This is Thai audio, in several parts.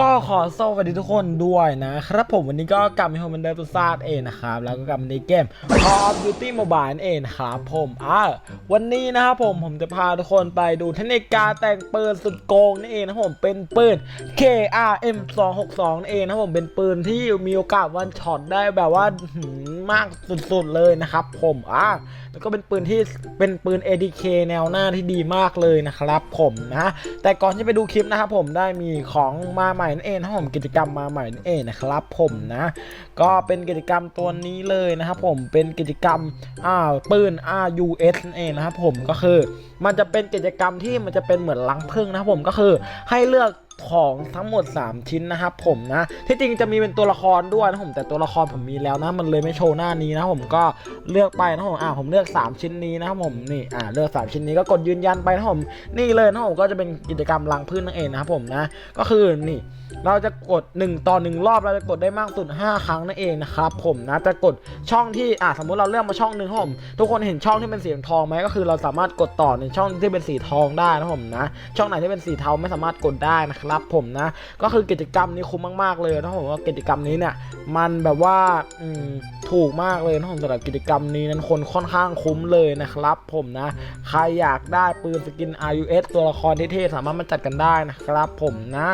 ก็ขอสวัสดีทุกคนด้วยนะครับผมวันนี้ก็กลับมาผมเหมือนเดิมตุซาดเองนะครับ แล้วก็กลับมาในเกม Call of Duty Mobile นั่นเองครับผมอ่าวันนี้นะครับผมผมจะพาทุกคนไปดูเทคนิคการแต่งปืนสุดโกงนั่นเองนะผมเป็นปืน KRM 262นั่นเองนะผมเป็นปืนที่มีโอกาสวันช็อตได้แบบว่ามมากสุดๆเลยนะครับผมอ่าแล้วก็เป็นปืนที่เป็นปืน ADK แนวหน้าที่ดีมากเลยนะครับผมนะแต่ก่อนที่ไปดูคลิปนะครับผมได้มีของมาใหม่ม่นั่นเองนะผมกิจกรรมมาใหม่นั่นเองนะครับผมนะก็เป็นกิจกรรมตัวนี้เลยนะครับผมเป็นกิจกรรมอ่าปืน RUS นั่นเองนะครับผมก็คือ มันจะเป็นกิจกรรมที่มันจะเป็นเหมือนลังพึ่งนะครับผมก็คือให้เลือก ของทั้งหมด 3 ชิ้นนะครับผมนะ ที่จริงจะมีเป็นตัวละครด้วยนะผมแต่ตัวละครผมมีแล้วนะมันเลยไม่โชว์หน้านี้นะผมก็เลือกไปนะผมอ่าผมเลือก 3 ชิ้นนี้นะครับผมนี่อ่าเลือก 3 ชิ้นนี้ก็กดยืนยันไปนะผมนี่เลยนะผมก็จะเป็นกิจกรรมลังพึ่งนั่นเองนะครับผมนะ ก็คือนี่เราจะกด 1 ต่อ 1 รอบเราจะกดได้มากสุด 5 ครั้งนั่นเองนะครับผมนะจะกดช่องที่อะสมมุติเราเลือกมาช่องหนึ่งผมทุกคนเห็นช่องที่เป็นสีทองไหมก็คือเราสามารถกดต่อในช่องที่เป็นสีทองได้นะผมนะ ช่องไหนที่เป็นสีเทาไม่สามารถกดได้นะครับรับผมนะ ก็คือกิจกรรมนี้คุ้มมาก ๆ เลยนะผมว่ากิจกรรมนี้เนี่ย มันแบบว่าอืม ถูกมากเลยนะผมสำหรับกิจกรรมนี้นั้นคนค่อนข้างคุ้มเลยนะครับ ผมนะ ใครอยากได้ปืนสกิน RUS ตัวละครเท่ๆสามารถมาจัดกันได้นะครับ ผมนะ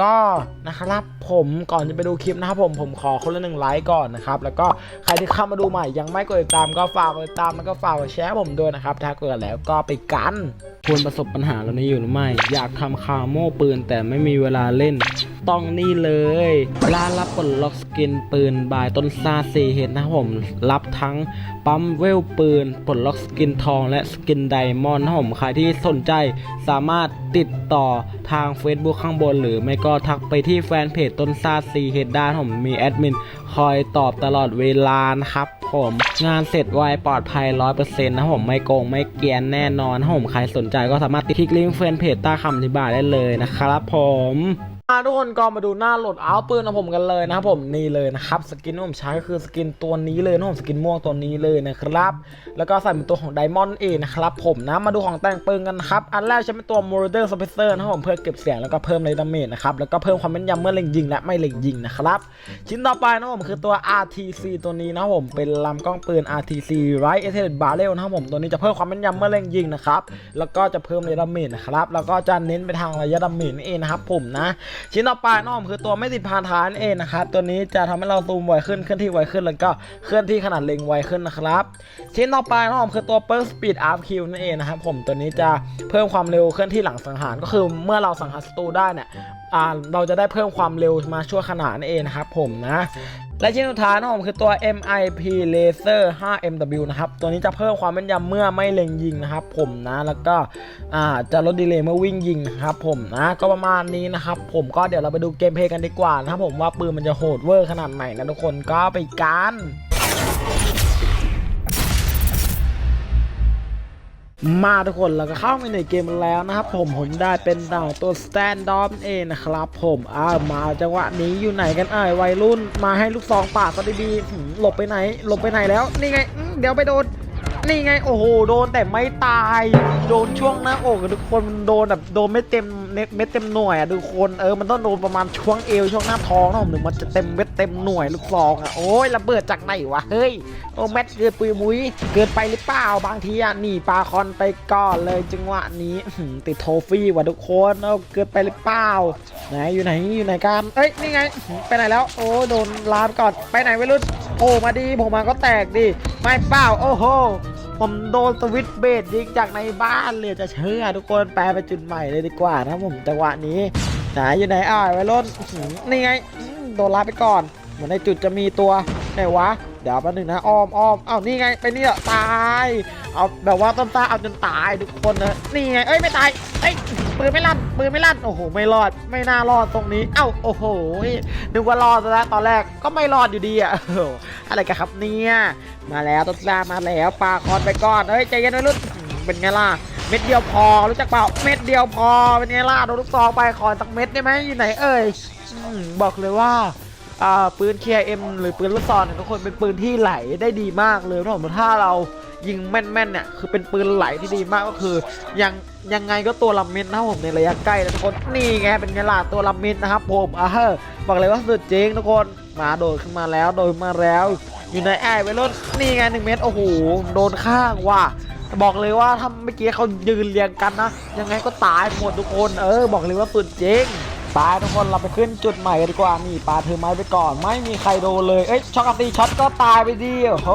ก็นะครับผมก่อนจะไปดูคลิปนะครับผมผมขอคนละหนึ่งไลค์ก่อนนะครับแล้วก็ใครที่เข้ามาดูใหม่ยังไม่กดติดตามก็ฝากกดติดตามแล้วก็ฝากกดแชร์ผมด้วยนะครับถ้ากดแล้วก็ไปกันควรประสบปัญหาแล้วนี้อยู่หรือไม่ อยากทำคาโม่ปืนแต่ไม่มีเวลาเล่น ต้องนี่เลยร้านรับปลดล็อกสกินปืนบายต้นซาซีเฮดนะผม รับทั้งปั๊มเวลปืนปลดล็อกสกินทองและสกินไดมอนด์นะผมใครที่สนใจสามารถติดต่อทาง Facebook ข้างบน หรือไม่ก็ทักไปที่แฟนเพจต้นซาซีเฮดด้านผมมีแอดมินคอยตอบตลอดเวลานะครับผมงานเสร็จไวปลอดภัย 100%นะครับผมไม่โกงไม่เกียนแน่นอนผมใครสนใจก็สามารถติดคลิกลิงก์แฟนเพจใต้คำอธิบายได้เลยนะครับผม มาทุกคนก็มาดูหน้าโหลดเอาปืนของผมกันเลยนะครับผมนี่เลยนะครับสกินที่ผมใช้ก็คือสกินตัวนี้เลยนะผมสกินม่วงตัวนี้เลยนะครับ แล้วก็ใส่เป็นตัวของไดมอนด์เองนะครับผมนะมาดูของแต่งปืนกันครับอันแรกใช้เป็นตัว m o r เ e r Suppressor นะครับผมเพื่อเก็บเสียงแล้วก็เพิ่มเรดาเมจนะครับแล้วก็เพิ่มความแม่นยำเมื่อเล็งยิงและไม่เล็งยิงนะครับชิ้นต่อไปนะครับผมคือตัว RTC ตัวนี้นะครับผมเป็นลำกล้องปืน RTC Right a t e d Barrel นะครับผมตัวนี้จะเพิ่มความแม่นยำเมื่อเล็งยิงนะครับแล้วก็จะเพิ่มเรดาเมจนะครับแล้วก็จะเน้นไปทางระยะดาเมจนั่นเองนะครับผมนะชิ้นต่อไปน้องคือตัวไม่ติดพานฐานนั่นเองนะครับตัวนี้จะทำให้เราซูมไวขึ้นเคลื่อนที่ไวขึ้นแล้วก็เคลื่อนที่ขนาดเล็งไวขึ้นนะครับ ชิ้นต่อไปน้องคือตัว Perk Speed Up Q นั่นเองนะครับผมตัวนี้จะเพิ่มความเร็วเคลื่อนที่หลังสังหารก็คือเมื่อเราสังหารศัตรูได้เนี่ยเราจะได้เพิ่มความเร็วมาชั่วขณะนั่นเองนะครับผมนะ และชิ้นสุดท้ายนะครับผมคือตัว MIP Laser 5MW นะครับ ตัวนี้จะเพิ่มความแม่นยำเมื่อไม่เล็งยิงนะครับ ผมนะ แล้วก็จะลดดีเลย์เมื่อวิ่งยิงนะครับผมนะ ก็ประมาณนี้นะครับ ผมก็เดี๋ยวเราไปดูเกมเพลย์กันดีกว่านะครับผมว่าปืนมันจะโหดเวอร์ขนาดไหนนะทุกคนก็ไปกัน มาทุกคนเราก็เข้าไปในเกมแล้วนะครับผมผมได้เป็นดาวตัวสแตนดอมเองนะครับผมอามาจังหวะนี้อยู่ไหนกันเอ่ยวัยรุ่นมาให้ลูกซองป่าดซะดีๆหลบไปไหน หลบไปไหนแล้ว นี่ไงเดี๋ยวไปโดน นี่ไงโอ้โหโดนแต่ไม่ตาย โดนช่วงหน้าอกทุกคนโดนแบบโดนไม่เต็ม เม็ดเต็มหน่วยอะทุกคนเออมันต้องโดนประมาณช่วงเอวช่วงหน้าท้องนะผมถึงมันจะเต็มเม็ดเต็มหน่วยลูกซองอะโอ้ยระเบิดจากไหนวะเฮ้ยโอ้แมทเกินปุยมุ้ยเกินไปหรือเปล่าบางทีอะหนีปลาคอนไปก่อนเลยจังหวะนี้ติดโทฟี่ว่ะทุกคนเอาเกินไปหรือเปล่าไหนอยู่ไหนอยู่ไหนกันเอ้ยนี่ไงไปไหนแล้ว โอ้โดนลามก่อนไปไหนไม่รู้โอ้มาดีผมมาก็แตกดิไม่เปล่าโอ้โห ผมโดนสวิตช์เบสยิงจากในบ้านเลยจะเชื่อทุกคนแปลไปจุดใหม่เลยดีกว่านะผมจังหวะนี้หายอยู่ไหนอ่าไวรุ่นนี่ไงโดนลาไปก่อน เหมือนในจุดจะมีตัวไหนวะ เดี๋ยวแป๊บนึงนะอ้อมอ้อมเอ้านี่ไงไปนี่อะตาย เอาแบบว่าต้นตาเอาจนตายทุกคนนะนี่ไงเอ้ยไม่ตายเอ้ย ปืนไม่ลั่นปืนไม่ลั่นโอ้โห ไม่รอดไม่น่ารอดตรงนี้ เอ้าโอ้โหนึกว่ารอดซะแล้วตอนแรกก็ไม่รอดอยู่ดีอะอะไรกันครับเนี่ยมาแล้วต้นตามาแล้วปาคอนไปก่อนเฮ้ยใจเย็นไว้รุ่นเป็นไงล่ะเม็ดเดียวพอรู้จักเปล่าเม็ดเดียวพอเป็นไงล่ะโดนลูกซองไปขอสักเม็ดได้ไหมอยู่ไหนเอ่ยบอกเลยว่า ปืน KM หรือปืนลูกซองเนี่ยทุกคนเป็นปืนที่ไหลได้ดีมากเลยเพราะผมถ้าเรายิงแม่นๆเนี่ยคือเป็นปืนไหลที่ดีมากก็คือยังยังไงก็ตัวลำเม็ดนะผมในระยะใกล้นะทุกคนนี่ไงเป็นไงล่ะตัวลำเม็ดนะครับผมอ่าเฮ้อบอกเลยว่าสุดจริงทุกคนมาโดดขึ้นมาแล้วโดดมาแล้ว อยู่ในแอร์ไวรถนี่ไงหนึ่งเมตรโอ้โหโดนข้างว่ะบอกเลยว่าถ้าเมื่อกี้เขายืนเรียงกันนะยังไงก็ตายหมดทุกคน เออ บอกเลยว่าสุดจริง ตายทุกคนเราไปขึ้นจุดใหม่กันดีกว่านี่ปาเธอไม้ไปก่อน ไม่มีใครโดนเลยเอ้ยช็อกตีช็อตก็ตายไปดีโอ้โห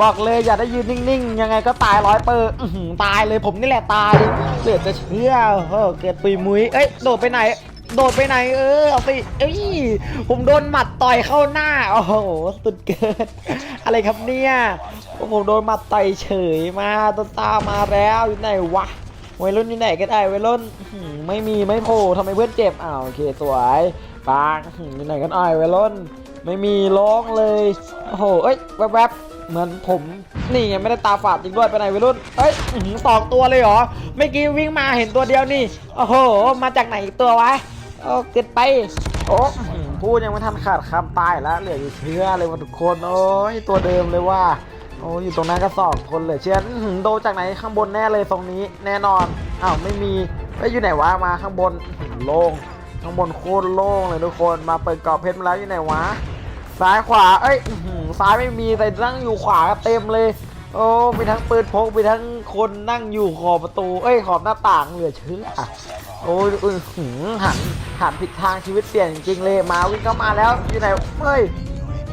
บอกเลยอย่าได้ยืนนิ่งๆ ยังไงก็ตายร้อยเปอร์ตายเลยผมนี่แหละตายเหลือจะเชื่อโอ้เกิดปุยมุยเอ้ยโดดไปไหนโดดไปไหนเออเอาสิเอ้ยผมโดนหมัดต่อยเข้าหน้าโอ้โหสุดเกินอะไรครับเนี่ยผมโดนหมัดต่อยเฉยมาต้นตามาแล้วอยู่ไหนวะ วัยรุ่นอยู่ไหนกันไอ้วัยรุ่นไม่มีไม่โผล่ทำไมเพื่อนเจ็บอ้าวโอเคสวยปางอยู่ไหนกันไอ้วัยรุ่นไม่มีร้องเลยโอ้โหเอ้ยแวบๆเหมือนผมนี่ไงไม่ได้ตาฝาดจริงด้วยไปไหนวัยรุ่นเอ้ยอื้อหือสองตัวเลยเหรอเมื่อกี้วิ่งมาเห็นตัวเดียวนี่โอ้โหมาจากไหนอีกตัววะโอ้เกิดไปโอ้พูดยังไม่ทันขาดคำตายแล้วเหลืออยู่เชื่อเลยว่าทุกคนโอ้ยตัวเดิมเลยว่า โอ้อยู่ตรงนั้นก็สองคนเลยเชียนอื้อโดจากไหนข้างบนแน่เลยตรงนี้แน่นอนอ้าวไม่มีไปอยู่ไหนวะมาข้างบนโล่งข้างบนโคตรโล่งเลยทุกคนมาเปิดกรอบเพชรมาแล้วอยู่ไหนวะซ้ายขวาเอ้ยซ้ายไม่มีแต่นั่งอยู่ขวาเต็มเลย โอ้มีทั้งปืนพกมีทั้งคนนั่งอยู่ขอบประตู เอ้ยขอบหน้าต่างเหลือเชื่อโอ้ยอื้อหือหันหันผิดทางชีวิตเปลี่ยนจริงเลยมาวิ่งเข้ามาแล้วอยู่ไหนเฮ้ย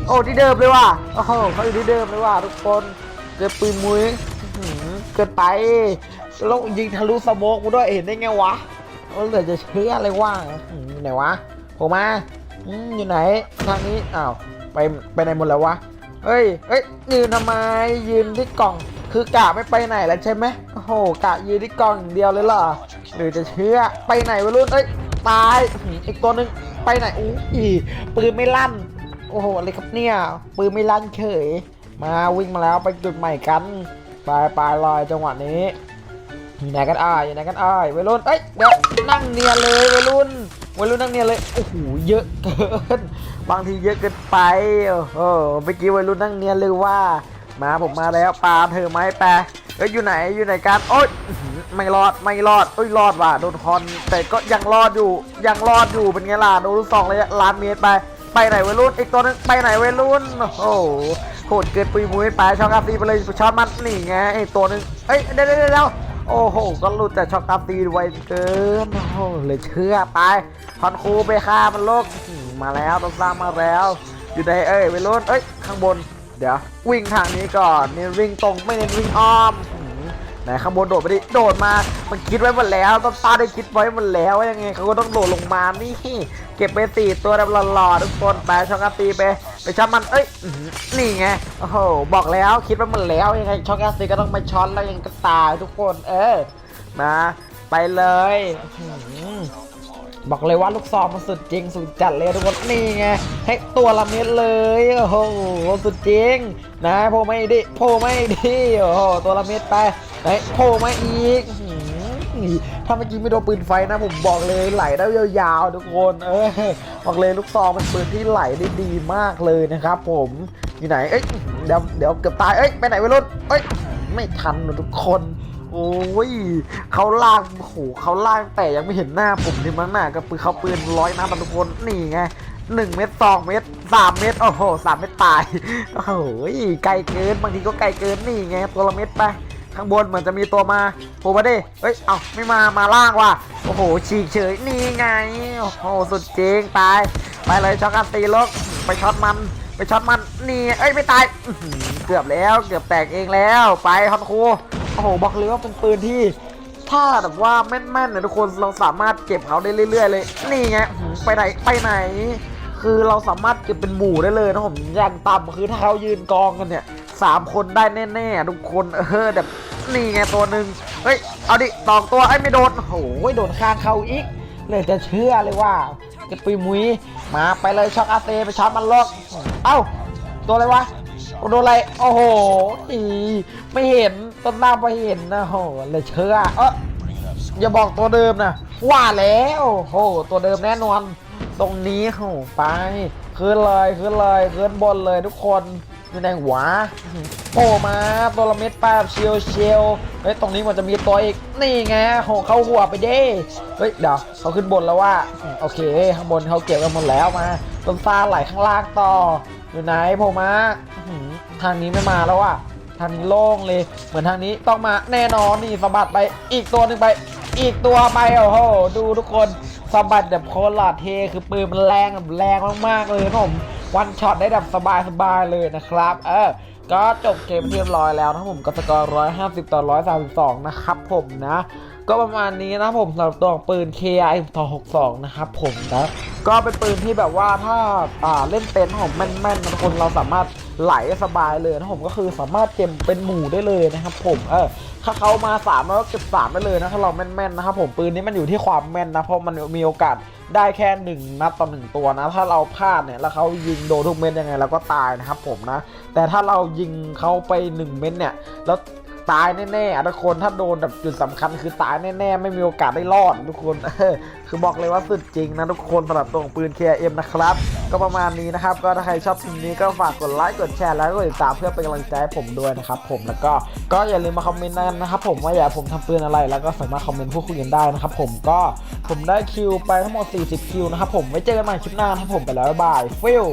โอ้ที่เดิมเลยว่ะโอ้โหเขาอยู่ที่เดิมเลยว่ะทุกคนเกิดปืนมุ้ยอื้อเกิดไปแล้วยิงทะลุสโมกกูด้วยเห็นได้ไงวะเหลือจะเชื่ออะไรวะอื้อยู่ไหนวะผมมาอยู่ไหนทางนี้อ้าวไปไปไหนหมดแล้ววะเฮ้ยเฮ้ยยืนทำไมยืนที่กล่อง คือกะไม่ไปไหนแล้วใช่ไหมโอ้โหกะยืนที่กล่องอย่างเดียวเลยเหรอหรือจะเชื่อไปไหนวะรุ่นเอ้ยตายอีกตัวหนึงไปไหนอู้ยปืนไม่ลั่น โอ้โหอะไรครับเนี่ยปืนไม่ลั่นเฉย มาวิ่งมาแล้วไปจุดใหม่กันปลายปลายลอยจังหวะนี้อยู่ไหนกันอ้ายอยู่ไหนกันอ้ายวัยรุ่นเอ้ยเดี๋ยวนั่งเนียนเลยวัยรุ่นวัยรุ่นนั่งเนียนเลยโอ้โหเยอะเกินบางทีเยอะเกินไปโอ้โหเมื่อกี้วัยรุ่นนั่งเนียนเลยว่า มาผมมาแล้วปลาเธอไม้แปรเอ้ยอยู่ไหนอยู่ไหนกันโอ๊ยไม่รอดไม่รอดเอ้ยรอดว่ะโดนคอนแต่ก็ยังรอดอยู่ยังรอดอยู่เป็นไงล่ะโดนสองระยล้านเมตรไป ไปไหนเวรุ่นอีกตัวนึงไปไหนเวรุ่นโอ้โหโหดเกินปุยมุ้ยไปช็อกกาตีไปเลยช็อตมันนี่ไงไอตัวนึงเอ้ยเดี๋ยวเดี๋ยวเดี๋ยวโอ้โห ก็หลุดแต่ช็อกกาตีไวเกินโอ้โหเลยเชื่อไปคอนคูไปฆ่ามันโลกมาแล้วต้องสร้างมาแล้ว อยู่ในเอ้ยเวรุ่นเอ้ยข้างบนเดี๋ยววิ่งทางนี้ก่อนนี่วิ่งตรงไม่เน้นวิ่งอ้อม อื้อหือไหนข้างบนโดดไปดิ โดดมา มันคิดไว้หมดแล้วต้นตาได้คิดไว้หมดแล้วว่ายังไงเขาก็ต้องโดดลงมา นี่ เก็บไปสี่ตัวแบบหล่อๆทุกคนไปช็อกกาตีไป ไปช็อตมัน เอ้ย นี่ไง โอ้โห บอกแล้วคิดไว้หมดแล้วยังไงช็อกกาตีก็ต้องไปช็อตแล้วยังก็ตายทุกคน เออ มา ไปเลย บอกเลยว่าลูกซองมันสุดจริง สุดจัดเลยทุกคน นี่ไงให้ตัวละเม็ดเลย โอ้โห สุดจริง นะโผไม่ดิโผไม่ดิ โอ้โห ตัวละเม็ดไป ไหนโผล่มาอีกอื้อหือถ้าเมื่อกี้ไม่โดนปืนไฟนะผมบอกเลยไหลได้ยาวๆทุกคนเออบอกเลยลูกซองเป็นปืนที่ไหลได้ดีมากเลยนะครับผมอยู่ไหนเอ้ยเดี๋ยวเดี๋ยวเกือบตายเอ้ยไปไหนไปรุ่นเอ้ยไม่ทันนะทุกคน โอ้ยเขาลากโอ้โหเขาลากแต่ยังไม่เห็นหน้าผมนี่มั้งหน้าก็ปืนเขาปืนร้อยนัดนะทุกคนนี่ไงหนึ่งเม็ดสองเม็ดสามเม็ดโอ้โหสามเม็ดตายโอ้โหไกลเกินบางทีก็ไกลเกินนี่ไงตัวละเม็ดไป ข้างบนเหมือนจะมีตัวมาโผล่มาดิเฮ้ย เอ้าไม่มา มาล่างว่ะ โอ้โห ฉีกเฉย นี่ไง โอ้โห สุดจริง ตาย ไปเลยช็อกกันตีลกไปช็อตมัน ไปช็อตมัน นี่ เอ้ย ไม่ตาย เกือบแล้ว เกือบแตกเองแล้ว ไปฮอนคูโอ้โห บอกเลยว่าเป็นปืนที่ ถ้าแบบว่าแม่นๆเนี่ยทุกคน เราสามารถเก็บเขาได้เรื่อย ๆ เลย นี่ไง ไปไหน ไปไหน คือเราสามารถเก็บเป็นหมู่ได้เลยนะผมอย่างต่ำคือถ้าเขายืนกองกันเนี่ยสามคนได้แน่ๆทุกคน เออแบบ นี่ไงตัวหนึ่งเฮ้ย เอาดิตอกตัวไอ้ไม่โดนโอ้โหโดนข้างเขาอีก เลยจะเชื่อเลยว่าจะปุยมุยมาไปเลยช็อกอาเซไปช็อตมันลอกเอ้าตัวอะไรวะโดนอะไรโอ้โหอีไม่เห็นต้นหน้าไม่เห็นนะโหเลยเชื่อเอออย่าบอกตัวเดิมนะว่าแล้วโหตัวเดิมแน่นอน ตรงนี้โหไปขึ้นเลยขึ้นเลยขึ้นบนเลยทุกคน อยู่ในหัวโผล่มาตัวละเม็ดป๊บเชียวเชียวเฮ้ยตรงนี้มันจะมีตัวอีกนี่ไงโหเข้าหัวไปเด้เฮ้ยเดี๋ยวเขาขึ้นบนแล้วว่าโอเคข้างบนเขาเก็บกันหมดแล้วมาต้นฟ้าไหลข้างล่างต่อ อยู่ไหนโผล่มาอื้อหือทางนี้ไม่มาแล้วว่ะทางนี้โล่งเลย เหมือนทางนี้ต้องมาแน่นอนนี่สะบัดไปอีกตัวหนึ่งไป อีกตัวไปโอ้โหดูทุกคนสะบัดแบบโคตรหลาดเทคือปืนมันแรงแบบแรงมากๆเลยครับผม วันช็อตได้แบบสบายๆเลยนะครับ เออ ก็จบเกมเรียบร้อยแล้วนะผมกับสกอร์ 150 ต่อ 132 นะครับผมนะ ก็ประมาณนี้นะผมสำหรับตัวปืน KI ต่อ62 นะครับผมนะ ก็เป็นปืนที่แบบว่าถ้าอ่าเล่นเป็นผมแม่นๆนะคนเราสามารถไหลสบายเลยนะผมก็คือสามารถเก็บเป็นหมู่ได้เลยนะครับ ผมเออถ้าเขามาสามแล้วก็เก็บสามได้เลยนะถ้าเราแม่นๆนะครับผมปืนนี้มันอยู่ที่ความแม่นนะเพราะมันมีโอกาส ได้แค่หนึ่งนัดต่อหนึ่งตัวนะ ถ้าเราพลาดเนี่ยแล้วเขายิงโดนทุกเม็ดยังไงเราก็ตายนะครับผมนะ แต่ถ้าเรายิงเขาไปหนึ่งเม็ดเนี่ยแล้ว ตายแน่ๆทุกคนถ้าโดนแบบจุดสำคัญคือตายแน่ๆไม่มีโอกาสได้รอดทุกคนคือบอกเลยว่าสุดจริงนะทุกคนสำหรับตัวของปืน KM นะครับ ก็ประมาณนี้นะครับ ก็ถ้าใครชอบคลิปนี้ก็ฝากกดไลค์กดแชร์แล้วก็กดติดตามเพื่อเป็นกำลังใจให้ผมด้วยนะครับผมแล้วก็ก็อย่าลืมมาคอมเมนต์กันนะครับผมว่าอยากผมทำปืนอะไรแล้วก็สามารถคอมเมนต์พูดคุยกันได้นะครับผมก็ผมได้คิวไปทั้งหมด 40 คิวนะครับผมไว้เจอกันใหม่คลิปหน้าครับผมไปแล้วบ๊ายบายฟิล